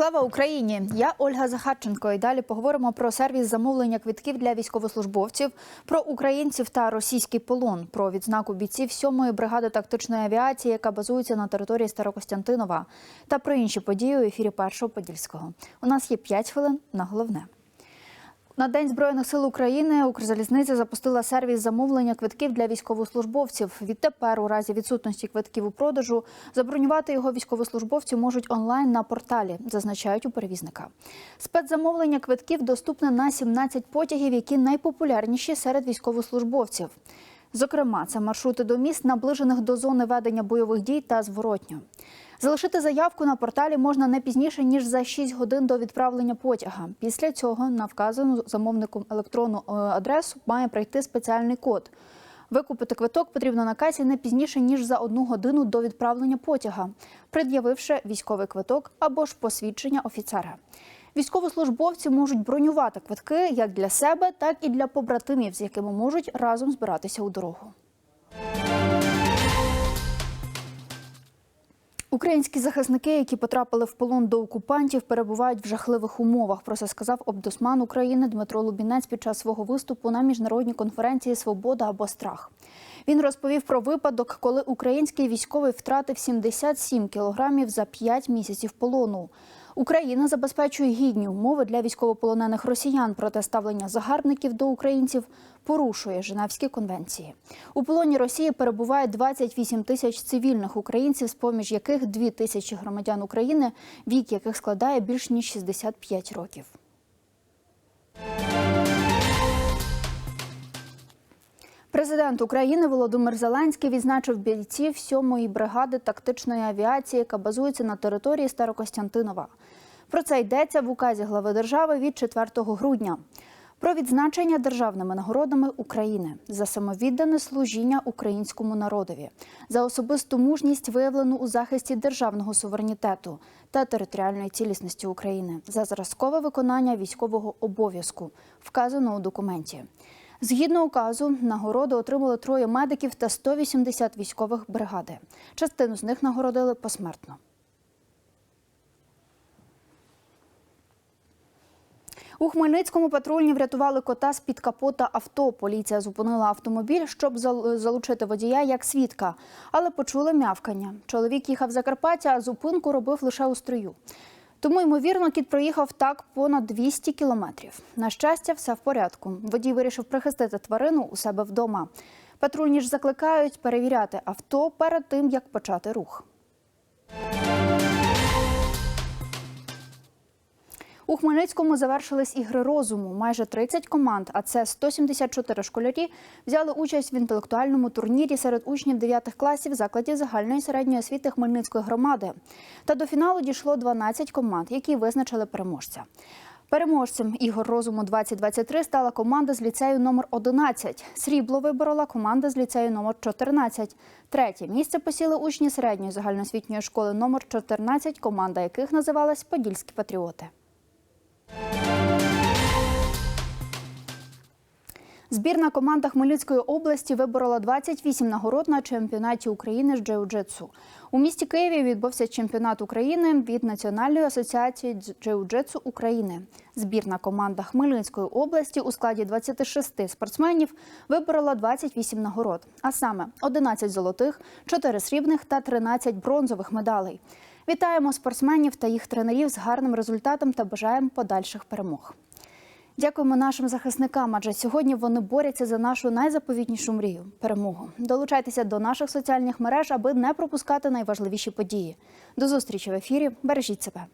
Слава Україні! Я Ольга Захарченко. І далі поговоримо про сервіс замовлення квитків для військовослужбовців, про українців та російський полон, про відзнаку бійців 7-ї бригади тактичної авіації, яка базується на території Старокостянтинова, та про інші події у ефірі першого подільського. У нас є 5 хвилин на головне. На День Збройних сил України Укрзалізниця запустила сервіс замовлення квитків для військовослужбовців. Відтепер, у разі відсутності квитків у продажу, забронювати його військовослужбовці можуть онлайн на порталі, зазначають у перевізника. Спецзамовлення квитків доступне на 17 потягів, які найпопулярніші серед військовослужбовців. Зокрема, це маршрути до міст, наближених до зони ведення бойових дій та зворотньо. Залишити заявку на порталі можна не пізніше ніж за 6 годин до відправлення потяга. Після цього на вказану замовником електронну е, адресу має прийти спеціальний код. Викупити квиток потрібно на касі не пізніше ніж за одну годину до відправлення потяга, пред'явивши військовий квиток або ж посвідчення офіцера. Військовослужбовці можуть бронювати квитки як для себе, так і для побратимів, з якими можуть разом збиратися у дорогу. Українські захисники, які потрапили в полон до окупантів, перебувають в жахливих умовах. Про це сказав обдосман України Дмитро Лубінець під час свого виступу на міжнародній конференції Свобода або страх. Він розповів про випадок, коли український військовий втратив 77 кілограмів за 5 місяців полону. Україна забезпечує гідні умови для військовополонених росіян, проте ставлення загарбників до українців порушує Женевські конвенції. У полоні Росії перебуває 28 тисяч цивільних українців, з поміж яких 2 тисячі громадян України, вік яких складає більш ніж 65 років. Президент України Володимир Зеленський відзначив бійців 7-ї бригади тактичної авіації, яка базується на території Старокостянтинова. Про це йдеться в указі глави держави від 4 грудня. Про відзначення державними нагородами України за самовіддане служіння українському народові, за особисту мужність, виявлену у захисті державного суверенітету та територіальної цілісності України, за зразкове виконання військового обов'язку, вказано у документі. Згідно указу, нагороду отримали троє медиків та 180 військових бригади. Частину з них нагородили посмертно. У Хмельницькому патрульні врятували кота з під капота авто. Поліція зупинила автомобіль, щоб залучити водія як свідка, але почули мявкання. Чоловік їхав з Закарпаття, а зупинку робив лише у стрию. Тому, ймовірно, кіт проїхав так понад 200 кілометрів. На щастя, все в порядку. Водій вирішив прихистити тварину у себе вдома. Патрульні ж закликають перевіряти авто перед тим, як почати рух. У Хмельницькому завершились ігри розуму. Майже 30 команд, а це 174 школярі, взяли участь в інтелектуальному турнірі серед учнів 9 класів закладів загальної середньої освіти Хмельницької громади. Та до фіналу дійшло 12 команд, які визначили переможця. Переможцем ігор розуму 2023 стала команда з ліцею номер 11. Срібло виборола команда з ліцею номер 14. Третє місце посіли учні середньої загальноосвітньої школи номер 14, команда яких називалась Подільські патріоти. Збірна команда Хмельницької області виборола 28 нагород на чемпіонаті України з джиу-джитсу. У місті Києві відбувся чемпіонат України від Національної асоціації джиу-джитсу України. Збірна команда Хмельницької області у складі 26 спортсменів виборола 28 нагород, а саме 11 золотих, 4 срібних та 13 бронзових медалей. Вітаємо спортсменів та їх тренерів з гарним результатом та бажаємо подальших перемог. Дякуємо нашим захисникам, адже сьогодні вони борються за нашу найзаповітнішу мрію перемогу. Долучайтеся до наших соціальних мереж, аби не пропускати найважливіші події. До зустрічі в ефірі. Бережіть себе.